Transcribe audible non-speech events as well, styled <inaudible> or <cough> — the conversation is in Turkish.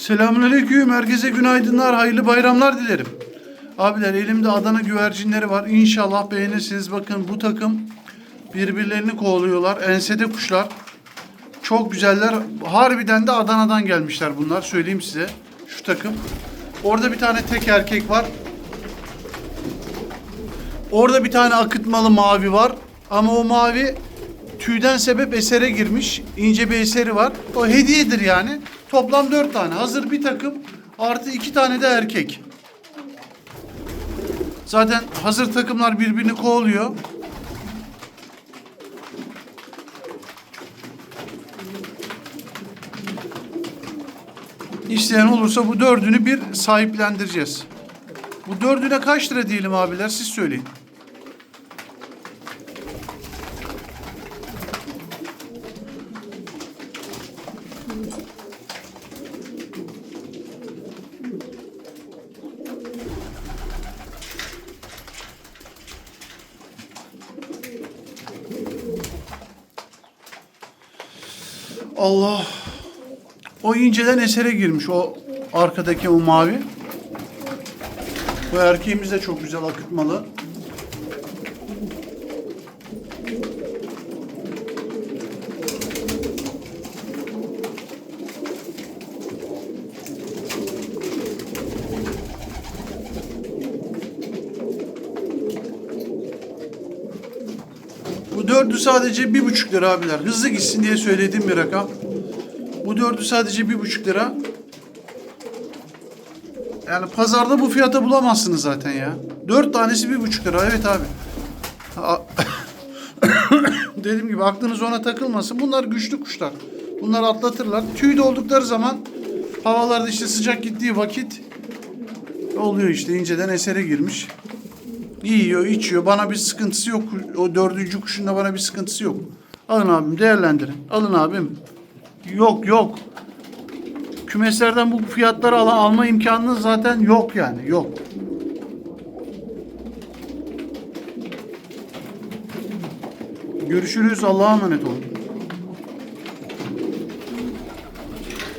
Selamünaleyküm. Herkese günaydınlar, hayırlı bayramlar dilerim. Abiler elimde Adana güvercinleri var. İnşallah beğenirsiniz. Bakın bu takım birbirlerini kovalıyorlar. Ensede kuşlar. Çok güzeller. Harbiden de Adana'dan gelmişler bunlar. Söyleyeyim size. Şu takım. Orada bir tane tek erkek var. Orada bir tane akıtmalı mavi var. Ama o mavi tüyden sebep esere girmiş. İnce bir eseri var. O hediyedir yani. Toplam dört tane. Hazır bir takım. Artı iki tane de erkek. Zaten hazır takımlar birbirini kovalıyor. İsteyen olursa bu dördünü bir sahiplendireceğiz. Bu dördüne kaç lira diyelim abiler siz söyleyin. Allah. O inceden esere girmiş o arkadaki o mavi. Bu erkeğimiz de çok güzel akıtmalı. Bu dördü sadece bir buçuk lira abiler. Hızlı gitsin diye söylediğim bir rakam. Bu dördü sadece bir buçuk lira. Yani pazarda bu fiyata bulamazsınız zaten ya. Dört tanesi bir buçuk lira. Evet abi. <coughs> Dediğim gibi aklınız ona takılmasın. Bunlar güçlü kuşlar. Bunlar atlatırlar. Tüy doldukları zaman havalarda işte sıcak gittiği vakit oluyor işte inceden esere girmiş. Yiyor, içiyor. Bana bir sıkıntısı yok. O dördüncü kuşunda bana bir sıkıntısı yok. Alın abim, değerlendirin. Alın abim. Yok, yok. Kümeslerden bu fiyatları al alma imkanınız zaten yok yani. Yok. Görüşürüz. Allah'a emanet olun.